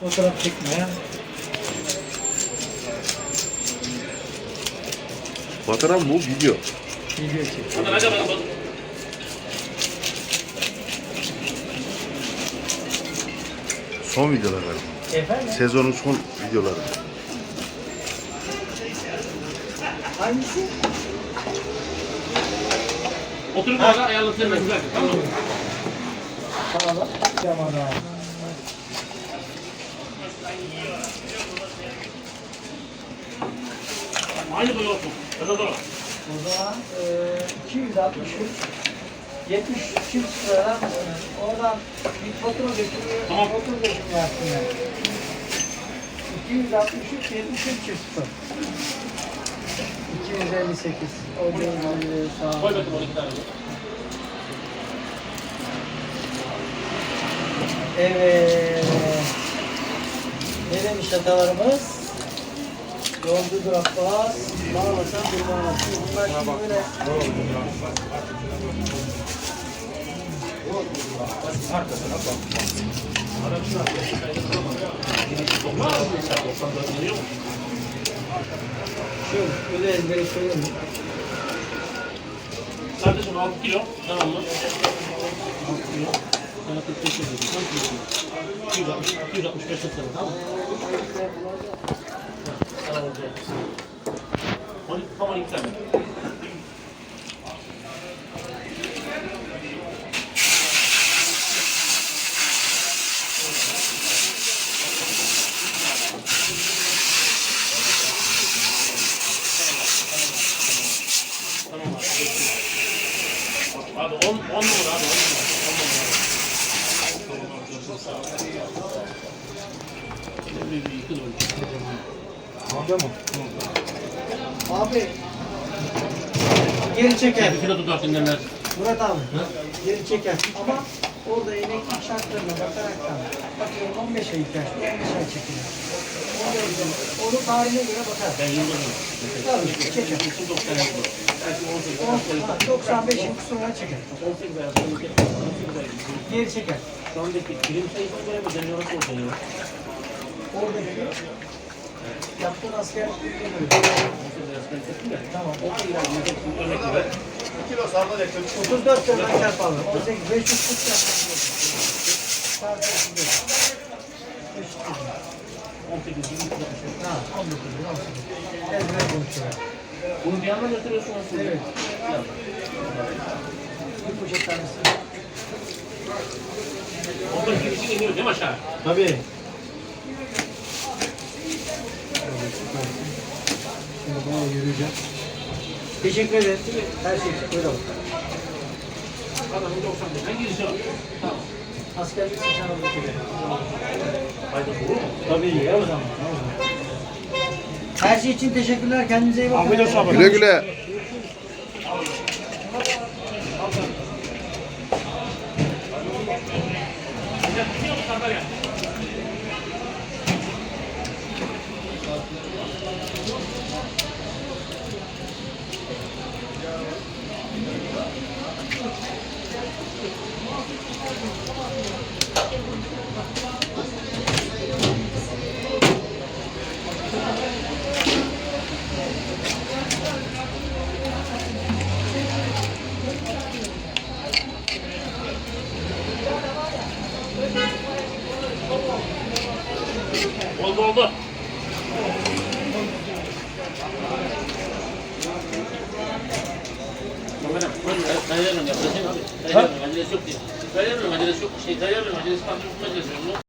Fotoğraf çekmeye. Fotoğraf mı? Video. Video çek. Son videolar galiba. Efendim? Sezonun son videoları. Hangisi? Oturup orada ayarlatırım. Tamam mı? Tamam. Camada. Aynı boy olsun. Ya da doğru. O zaman e, 263 70 çift sıralar mısınız? Oradan bir fatura götürüyor. Tamam. Fatura götürüyor aslında. 263 73 çift sıfır. 258. O değil. e, Sağ Koy ol. bakayım 12 tane. Evet. Ne demiş hatalarımız? Yolcu duraklar, bağlasan durmaz. Bunlar şimdi böyle şu öyle ezbere söyleyeyim? Kardeşim 6 kilo. Tamam mı? 6 kilo. Sana 45 lira dedim. Tam kilo. 260, 265 lira tamam mı? Sana olacak. 12, tam 12 tane. Tamam abi. Abi 10 10 numara abi 10 numara. 10 numara. Bir yıkıl Abi geri çeker. Bir kilo tutar dinlenler. Murat abi geri çeker ama orada emeklilik şartlarına bakaraktan bakıyorum 15 ay ihtiyaç 15 ay çekilir. Onu tarihine göre bakar. Ben yıldırım. Tabii çeker. 90 yıl. Belki 18 On- 95 yıl sonra çeker. 18 ay. 18 ay. Geri çeker. Şu andaki birim sayısına göre mi deniyor nasıl ortalıyor? Oradaki yaptığın askerlik bildiğine göre. 18 ay asgari kesin de. Tamam. 30 ay yiyecek bir örnek gibi. 34 yıldan çarpalım. 18 540 çarpalım. Çarpı 35. 540. 18 yıl Ha 19 yıl 18. Ezber konuşuyor. Bunu bir yandan götürüyorsun aslında. Evet. Bir poşet tanesi. Ondan girişi iniyor değil mi aşağı? Tabii. Bana yürüyeceğim. Teşekkür ederim. Her şey için böyle olsun. Adamın 95'den girişi var. Tamam. Askerlik seçen oldu gibi. Fayda olur mu? Tabii ya o zaman. Her şey için teşekkürler. Kendinize iyi bakın. Ahmet Hoca abi. Güle güle. Oldu oldu. Kameram, kayarım yapacağım abi. Kayarım, acelesi yok diye. Kayarım, acelesi yok. Şey, kayarım, acelesi kaldırıp acelesi yok.